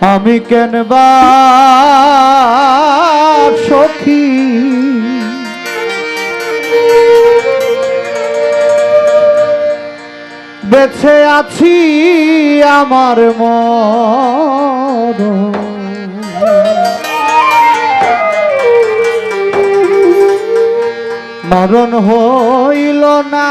আমি কেন সখী? বেছে আছি আমার ম মরণ হইল না।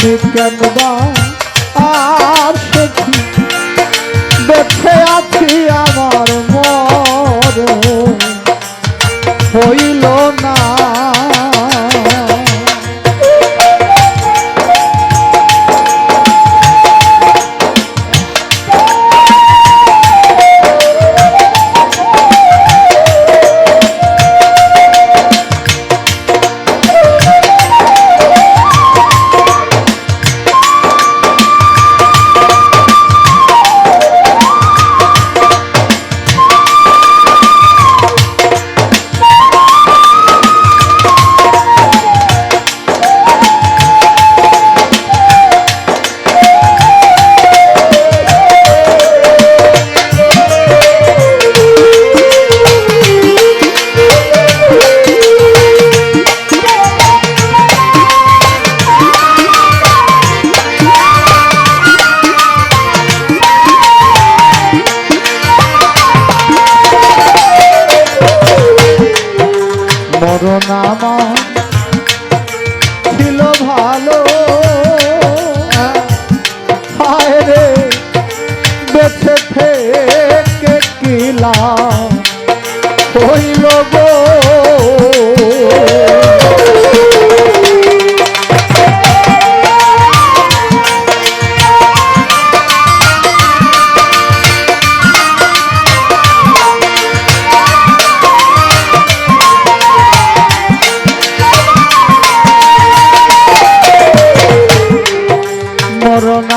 বিজ্ঞান বা আর সে দেখে আছি আমার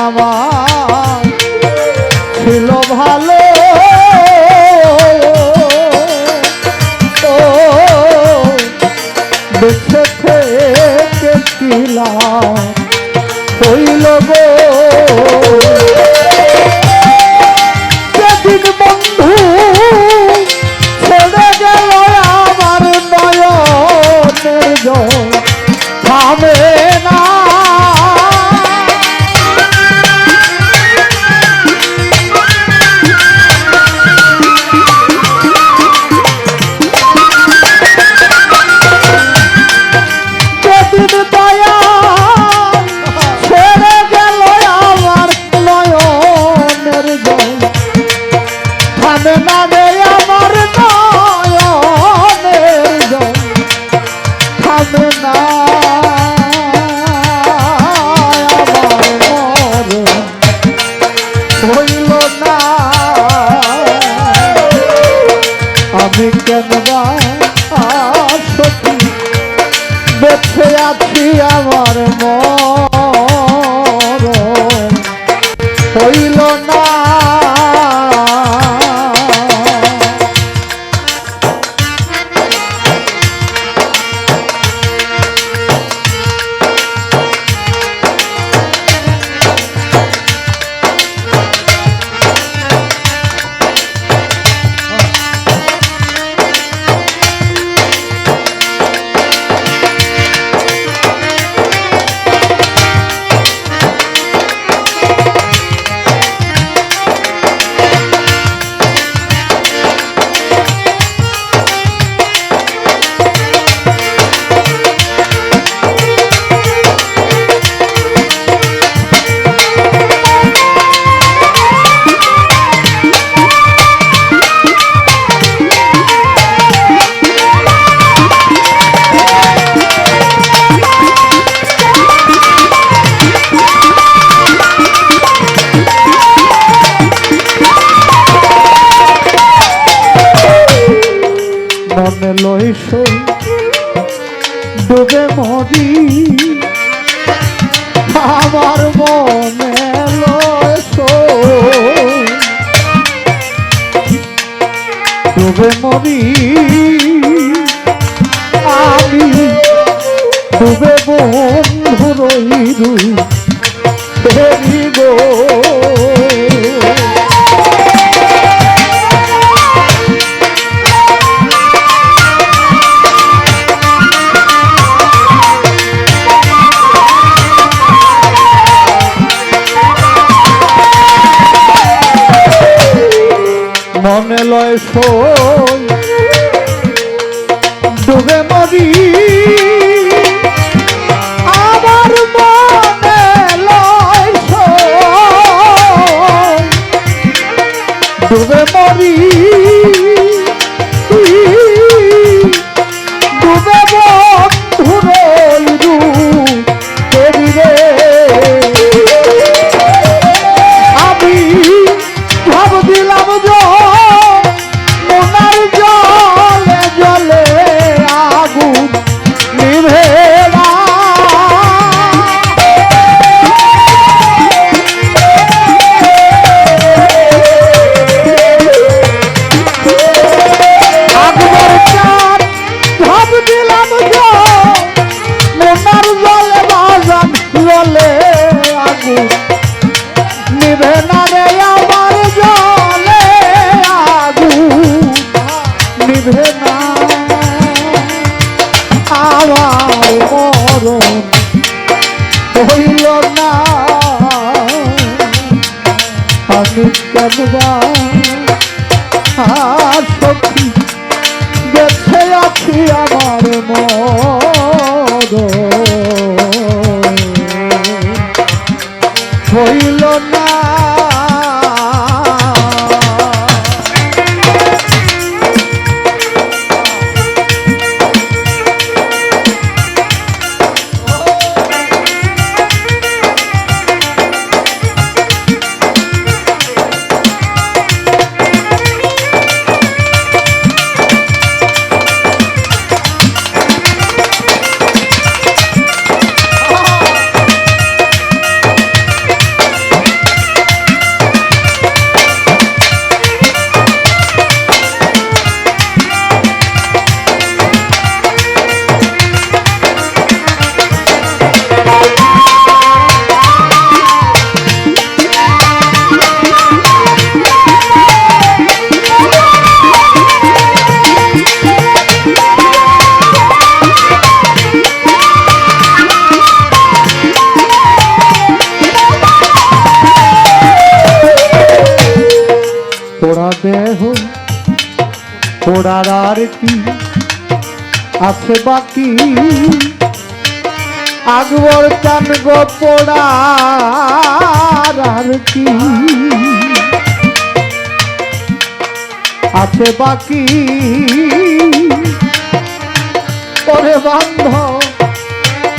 নামা মরি আমি ডুবে বন্ধু মনে লয় মরণ হইল না। আমি কেনবা আর সখী আমার মরণ আর আছে বাকি? আকবর চান গো পোড়ার আর কি? আছে বাকি? ওরে বান্ধ,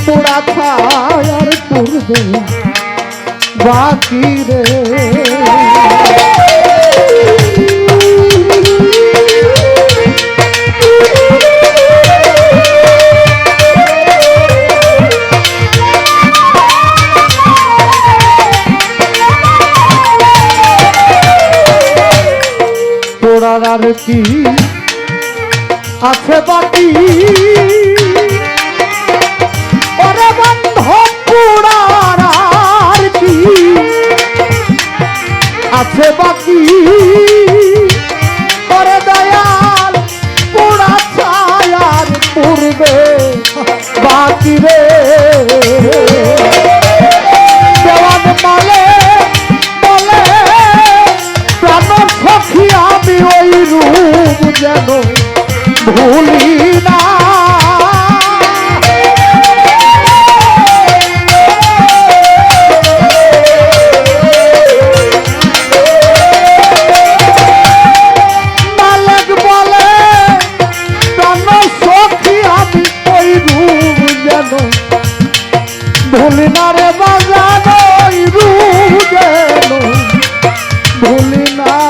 পোড়া ছায়ার পূর্বে বাকি রে। আর কি আছে বাকি ওরে বন্ধ পোড়ার কি? আছে ভুলি না ভুলি না রে বাজানো ভুলি না